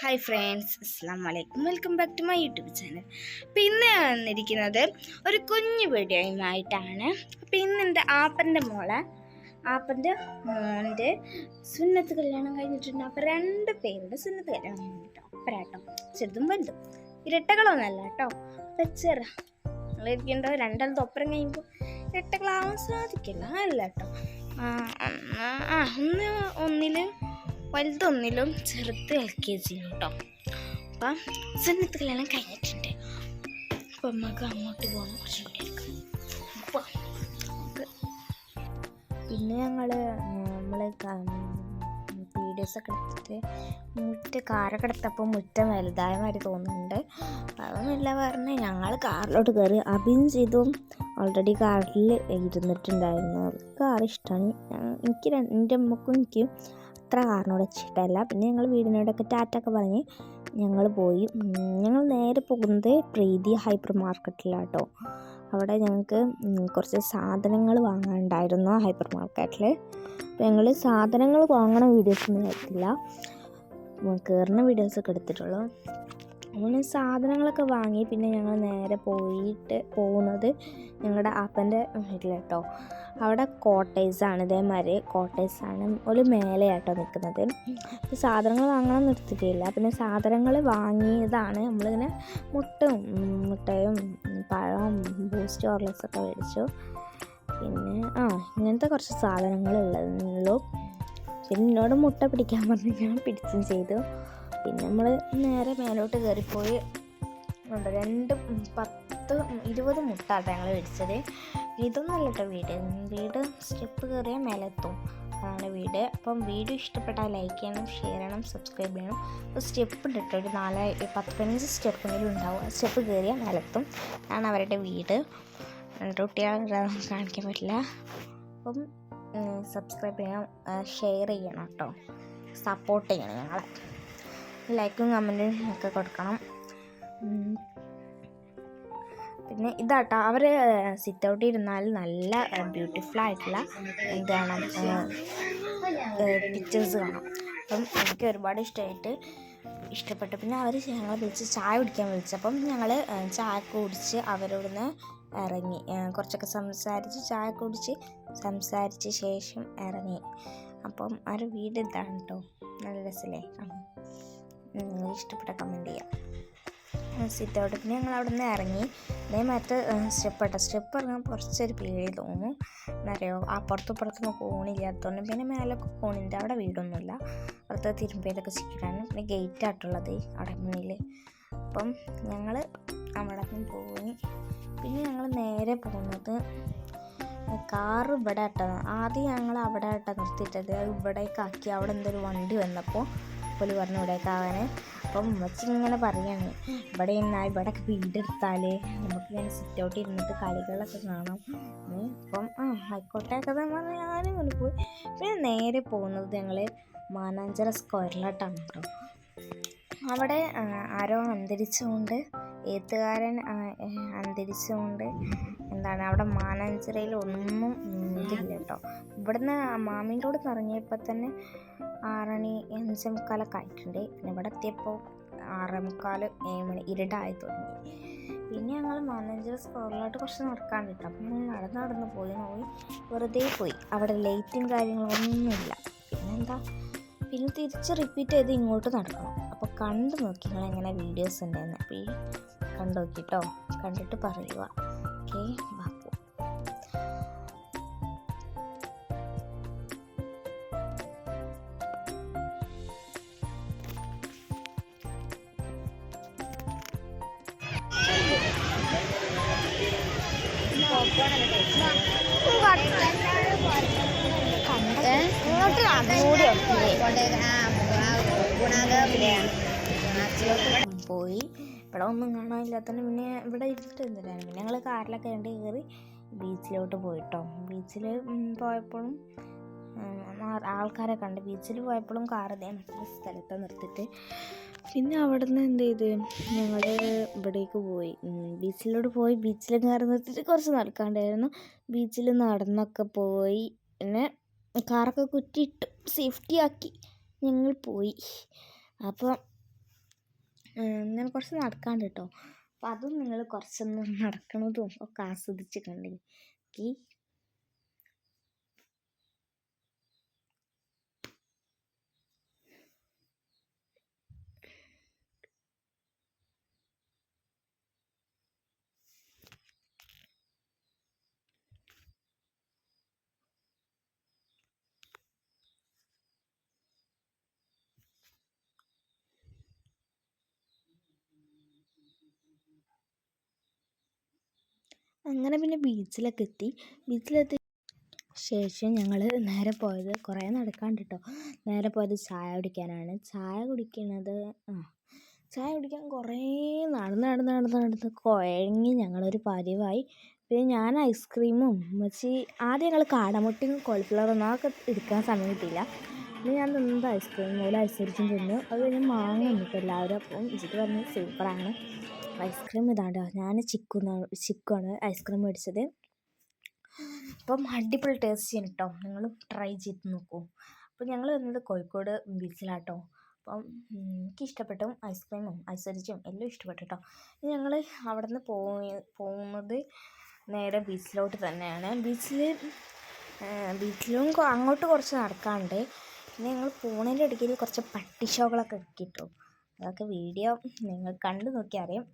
Hi friends അസ്സാം വലൈക്കും welcome back to my YouTube channel അപ്പോൾ ഇന്ന് വന്നിരിക്കുന്നത് ഒരു കുഞ്ഞു വീഡിയോയുമായിട്ടാണ്. അപ്പോൾ ഇന്ന് എന്റെ ആപ്പന്റെ മോളെ ആപ്പന്റെ മോന്റെ സുന്നത്ത് കല്യാണം കഴിഞ്ഞിട്ടുണ്ട്. അപ്പോൾ രണ്ട് പേരുടെ സുന്നത്ത് കല്യാണം കഴിഞ്ഞിട്ടോ അപ്പരാട്ടോ ചെറുതും വലുതും. ഇരട്ടകളൊന്നല്ല കേട്ടോ. അപ്പം ചെറ. നിങ്ങളിരിക്കണ്ടോ രണ്ടാളത്തെ ഒപ്പരം കഴിയുമ്പോൾ ഇരട്ടകളാവാൻ സാധിക്കില്ല. അല്ല കേട്ടോ. ഒന്ന് ഒന്നിൽ വലുതൊന്നിലും ചെറുത് എൽ കെ ജിയിലും കേട്ടോ അപ്പം സുന്നത്ത് കല്യാണം കഴിഞ്ഞിട്ടുണ്ട്. അപ്പം നമുക്ക് അങ്ങോട്ട് പോകണം കുറച്ച്. പിന്നെ ഞങ്ങൾ നമ്മൾ വീഡിയോസൊക്കെ എടുത്തിട്ട് മുറ്റ കാറൊക്കെ എടുത്തപ്പോൾ മുറ്റം വലുതായ മാതിരി തോന്നുന്നുണ്ട് അതൊന്നുമില്ല പറഞ്ഞ് ഞങ്ങൾ കാറിലോട്ട് കയറി അബിൻ ചെയ്തും. ഓൾറെഡി കാറിൽ ഇരുന്നിട്ടുണ്ടായിരുന്നു. അവർക്ക് കാർ ഇഷ്ടമാണ് എനിക്ക് എന്റെ അമ്മക്കും എനിക്കും അത്ര കാറിനോട് ഇഷ്ടമല്ല പിന്നെ ഞങ്ങൾ വീടിനോടൊക്കെ ടാറ്റൊക്കെ പറഞ്ഞ് ഞങ്ങൾ പോയി. ഞങ്ങൾ നേരെ പോകുന്നത് പ്രീതി ഹൈപ്പർ മാർക്കറ്റിലാട്ടോ അവിടെ ഞങ്ങൾക്ക് കുറച്ച് സാധനങ്ങൾ വാങ്ങാനുണ്ടായിരുന്നു ഹൈപ്പർ മാർക്കറ്റിൽ അപ്പോൾ ഞങ്ങൾ സാധനങ്ങൾ വാങ്ങണ വീഡിയോസൊന്നും എടുത്തില്ല. കയറുന്ന വീഡിയോസൊക്കെ എടുത്തിട്ടുള്ളൂ. അങ്ങനെ സാധനങ്ങളൊക്കെ വാങ്ങി പിന്നെ ഞങ്ങൾ നേരെ പോയിട്ട് പോകുന്നത് ഞങ്ങളുടെ അപ്പന്റെ വീട്ടിലാട്ടോ. അവിടെ കോട്ടേഴ്സാണ് ഇതേമാതിരി ആണ് ഒരു മേലെയാട്ടോ നിൽക്കുന്നത്. സാധനങ്ങൾ വാങ്ങണം നിർത്തിയിട്ടില്ല പിന്നെ സാധനങ്ങൾ വാങ്ങിയതാണ്. നമ്മളിങ്ങനെ മുട്ടും മുട്ടയും ഉം, പഴവും ബൂസ്റ്റ് ഓർലസൊക്കെ മേടിച്ചു. പിന്നെ ആ ഇങ്ങനത്തെ കുറച്ച് സാധനങ്ങൾ ഉള്ളൂ പിന്നെ എന്നോട് മുട്ട പിടിക്കാൻ പറഞ്ഞു ഞാൻ പിടിച്ചും ചെയ്തു. പിന്നെ നമ്മൾ നേരെ മേലോട്ട് കയറിപ്പോയി. രണ്ട് പത്ത് ഇരുപത് മുട്ടാട്ടോ ഞങ്ങൾ മേടിച്ചത്. ഇതൊന്നല്ല കേട്ടോ വീട്. വീട് സ്റ്റെപ്പ് കയറിയാൽ മേലെത്തും അതാണ് വീട്. അപ്പം വീഡിയോ ഇഷ്ടപ്പെട്ടാൽ ലൈക്ക് ചെയ്യണം ഷെയർ ചെയ്യണം സബ്സ്ക്രൈബ് ചെയ്യണം. അപ്പോൾ സ്റ്റെപ്പ് ഉണ്ട് കേട്ടോ ഒരു നാല് പത്ത് പതിനഞ്ച് സ്റ്റെപ്പെങ്കിലും ഉണ്ടാവും. ആ സ്റ്റെപ്പ് കയറിയാൽ മേലെത്തും. അതാണ് അവരുടെ വീട്. കുട്ടികളെ കാണിക്കാൻ പറ്റില്ല. അപ്പം സബ്സ്ക്രൈബ് ചെയ്യണം ഷെയർ ചെയ്യണം കേട്ടോ സപ്പോർട്ട് ചെയ്യണം ഞങ്ങളെ. ലൈക്കും കമന്റും ഒക്കെ കൊടുക്കണം. പിന്നെ ഇതാട്ടോ അവർ സിറ്റ് ഇരുന്നാൽ നല്ല ബ്യൂട്ടിഫുൾ ആയിട്ടുള്ള എന്താണ് പിക്ചേഴ്സ് കാണാം. അപ്പം എനിക്ക് ഒരുപാട് ഇഷ്ടമായിട്ട് ഇഷ്ടപ്പെട്ടു. പിന്നെ അവർ ഞങ്ങളെ വിളിച്ച് ചായ കുടിക്കാൻ വിളിച്ചപ്പം ഞങ്ങൾ ചായ കുടിച്ച് അവരോടുന്ന് ഇറങ്ങി. കുറച്ചൊക്കെ സംസാരിച്ച് ചായ കുടിച്ച് സംസാരിച്ച ശേഷം ഇറങ്ങി. അപ്പം ആ ഒരു വീട് ഇതാണ് കേട്ടോ നല്ല രസമല്ലേ നിങ്ങൾ ഇഷ്ടപ്പെട്ട കമന്റ് ചെയ്യാം. സിറ്റ് ഔട്ട് പിന്നെ ഞങ്ങൾ അവിടെ നിന്ന് ഇറങ്ങി. അതേ മറ്റേ സ്റ്റെപ്പ് ഇട്ട സ്റ്റെപ്പ് ഇറങ്ങാൻ കുറച്ചൊരു പേടി തോന്നും. എന്നറിയോ അപ്പുറത്തും ഇപ്പുറത്തൊന്നും കോണില്ലാത്തതുകൊണ്ട് പിന്നെ മേലൊക്കെ കോണിന്റെ അവിടെ വീടൊന്നുമില്ല. അവിടുത്തെ തിരുമ്പേലൊക്കെ ചിക്കിടാണ് പിന്നെ ഗേറ്റ് ആയിട്ടുള്ളത് അവിടെ മുന്നിൽ അപ്പം ഞങ്ങൾ അവിടെ പോയി. പിന്നെ ഞങ്ങൾ നേരെ പോകുന്നത് കാറ് ഇവിടെ ഇട്ടതാണ് ആദ്യം ഞങ്ങൾ അവിടെ ഇട്ട നിർത്തിയിട്ടത്. അത് ഇവിടേക്ക് അവിടെ എന്തൊരു വണ്ടി വന്നപ്പോൾ പുലി പറഞ്ഞു ഇവിടേക്ക് ആവാൻ അപ്പം ഉമ്മച്ചി ഇങ്ങനെ പറയാണ് ഇവിടെ നിന്നാൽ ഇവിടെ വീടെടുത്താൽ നമുക്ക് ഇങ്ങനെ സിറ്റ് ഔട്ട് ഇരുന്നിട്ട് കളികളൊക്കെ കാണാം. അപ്പം ആ ആയിക്കോട്ടെ പറഞ്ഞ് ഞാനും ഇങ്ങനെ പോയി. പിന്നെ നേരെ പോകുന്നത് ഞങ്ങൾ മാനാഞ്ചിറ സ്ക്വയറിലോട്ടാണ് കേട്ടോ. അവിടെ ആരോ അന്തരിച്ചുകൊണ്ട് എഴുത്തുകാരൻ അന്തരിച്ചുകൊണ്ട് എന്താണ് അവിടെ മാനാഞ്ചിറയിൽ ഒന്നും ഇതില്ല കേട്ടോ ഇവിടുന്ന് മാമീന്റെ കൂടെ ഇറങ്ങിയപ്പോൾ തന്നെ ആറണി അഞ്ചേ മുക്കാലൊക്കെ ആയിട്ടുണ്ട്. പിന്നെ ഇവിടെ എത്തിയപ്പോൾ ആറേ മുക്കാൽ ഏഴ് മണി ഇരുടായി തുടങ്ങി. പിന്നെ ഞങ്ങൾ മാനേജർ സ്കോറിലോട്ട് കുറച്ച് നടക്കാണ്ട് കേട്ടോ. അപ്പം ഞങ്ങൾ നടന്ന് നടന്ന് പോയി നോയി വെറുതെ പോയി. അവിടെ ലൈറ്റും കാര്യങ്ങളൊന്നുമില്ല പിന്നെന്താ? പിന്നെ തിരിച്ച് റിപ്പീറ്റ് ചെയ്ത് ഇങ്ങോട്ട് നടക്കണം. അപ്പോൾ കണ്ടു നോക്കി നിങ്ങൾ എങ്ങനെ വീഡിയോസ് ഉണ്ടെന്ന്. അപ്പോൾ ഈ കണ്ടു നോക്കിട്ടോ കണ്ടിട്ട് പറയുക. ഓക്കെ പോയി. ഇവിടെ ഒന്നും കാണാനില്ലാത്തതുകൊണ്ട് പിന്നെ ഇവിടെ എന്തിനാണ്? പിന്നെ ഞങ്ങൾ കാറിലൊക്കെ കണ്ട് കയറി ബീച്ചിലോട്ട് പോയിട്ടോ. ബീച്ചിൽ പോയപ്പോഴും ആൾക്കാരെ കണ്ട് ബീച്ചിൽ പോയപ്പോഴും കാർ ഇതേ മറ്റൊരു സ്ഥലത്ത് നിർത്തിയിട്ട്. പിന്നെ അവിടെ നിന്ന് എന്ത് ചെയ്ത്? ഞങ്ങൾ ഇവിടേക്ക് പോയി. ബീച്ചിലോട്ട് പോയി. ബീച്ചിൽ കാർ നിർത്തിയിട്ട് കുറച്ച് നടക്കാണ്ടായിരുന്നു. ബീച്ചിൽ നടന്നൊക്കെ പോയി. പിന്നെ കാറൊക്കെ കുറ്റിയിട്ട് സേഫ്റ്റി ആക്കി ഞങ്ങൾ പോയി. അപ്പോൾ ഇങ്ങനെ കുറച്ച് നടക്കാണ്ട് കേട്ടോ അപ്പോൾ അതും നിങ്ങൾ കുറച്ചൊന്ന് നടക്കണതും ഒക്കെ ആസ്വദിച്ച് അങ്ങനെ പിന്നെ ബീച്ചിലൊക്കെ എത്തി. ബീച്ചിലെത്തി ശേഷം ഞങ്ങൾ നേരെ പോയത് കുറേ നടക്കാണ്ട് കേട്ടോ നേരെ പോയത് ചായ കുടിക്കാനാണ്. ചായ കുടിക്കുന്നത് ആ ചായ കുടിക്കാൻ കുറേ നടന്ന് നടന്ന് നടന്ന് നടന്ന് കുഴങ്ങി ഞങ്ങളൊരു പതിവായി. പിന്നെ ഞാൻ ഐസ്ക്രീമും ഉമ്മച്ചി ആദ്യം ഞങ്ങൾ കാടമുട്ടയും കോളിഫ്ലവറും അതൊക്കെ എടുക്കാൻ സമയം കിട്ടിയില്ല. പിന്നെ ഞാൻ തിന്നത് ഐസ്ക്രീം മൂലം ഐസ്ക്രീം തിന്നു. അത് കഴിഞ്ഞ് മാങ്ങ തിന്നിട്ട് എല്ലാവരും അപ്പം ഇച്ചിട്ട് പറഞ്ഞ് സൂപ്പറാണ് ഐസ്ക്രീം ഇതാണ്ടോ? ഞാൻ ചിക്കു ചിക്കുവാണ് ഐസ്ക്രീം മേടിച്ചത്. അപ്പം അടിപൊളി ടേസ്റ്റ് ചെയ്യണം കേട്ടോ നിങ്ങൾ ട്രൈ ചെയ്ത് നോക്കൂ. അപ്പം ഞങ്ങൾ വന്നത് കോഴിക്കോട് ബീച്ചിലാട്ടോ. അപ്പം എനിക്ക് ഇഷ്ടപ്പെട്ടു ഐസ്ക്രീമും ഐസ്വരിച്ചും എല്ലാം ഇഷ്ടപ്പെട്ടു കേട്ടോ ഞങ്ങൾ അവിടെ നിന്ന് പോയി പോകുന്നത് നേരെ ബീച്ചിലോട്ട് തന്നെയാണ്. ബീച്ചിൽ ബീച്ചിലും അങ്ങോട്ട് കുറച്ച് നടക്കാനുണ്ട്. പിന്നെ ഞങ്ങൾ പോണതിന്റെ ഇടയ്ക്ക് കുറച്ച് പട്ടി ഷോകളൊക്കെ കിട്ടും. അതൊക്കെ വീഡിയോ നിങ്ങൾ കണ്ടു നോക്കിയാൽ അറിയാം.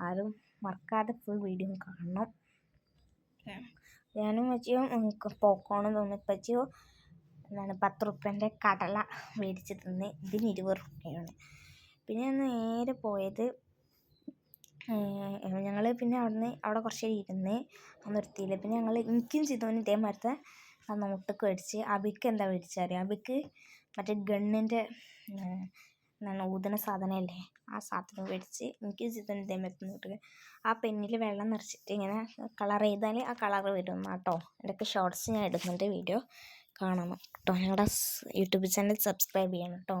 ആരും മറക്കാതെ ഫുൾ വീഡിയോ കാണണം. ഞാനും ഉമ്മച്ചിയും പോക്കോണ് തോന്നി. ഉപ്പച്ചിയോ എന്താണ് പത്ത് റുപ്യന്റെ കടല മേടിച്ച് തിന്ന്. ഇതിന് ഇരുപത് റുപ്യയാണ് പിന്നെ നേരെ പോയത് ഞങ്ങൾ പിന്നെ അവിടുന്ന് അവിടെ കുറച്ച് ഇരുന്ന് നിർത്തിയില്ല. പിന്നെ ഞങ്ങൾ എനിക്കും ചിതോനും ആ നോട്ടൊക്കെ മേടിച്ച്. അബിക്ക് എന്താ മേടിച്ചറിയാം? അബിക്ക് മറ്റേ ഗണ്ണിന്റെ എന്താണ് ഊതുന്ന സാധനമല്ലേ ആ സാധനം മേടിച്ച് എനിക്ക് ചിതോനും ഇതേമാതിരത്തെ കിട്ടുക. ആ പെന്നിൽ വെള്ളം നിറച്ചിട്ട് ഇങ്ങനെ കളർ ചെയ്താൽ ആ കളർ വരും കേട്ടോ. എന്റെയൊക്കെ ഷോർട്സ് ഞാൻ ഇടുന്നുണ്ട് വീഡിയോ കാണണം കേട്ടോ. ഞങ്ങളുടെ യൂട്യൂബ് ചാനൽ സബ്സ്ക്രൈബ് ചെയ്യണം കേട്ടോ.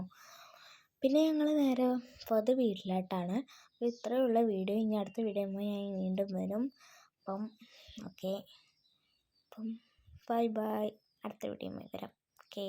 പിന്നെ ഞങ്ങൾ നേരെ പൊതു വീട്ടിലോട്ടാണ്. അപ്പോൾ ഇത്രയുള്ള വീഡിയോ ഇനി അടുത്ത വീഡിയോ ഞാൻ വീണ്ടും വരും. അപ്പം ഓക്കെ അപ്പം ബൈ ബൈ അടുത്ത വീഡിയോ വരാം. ഓക്കേ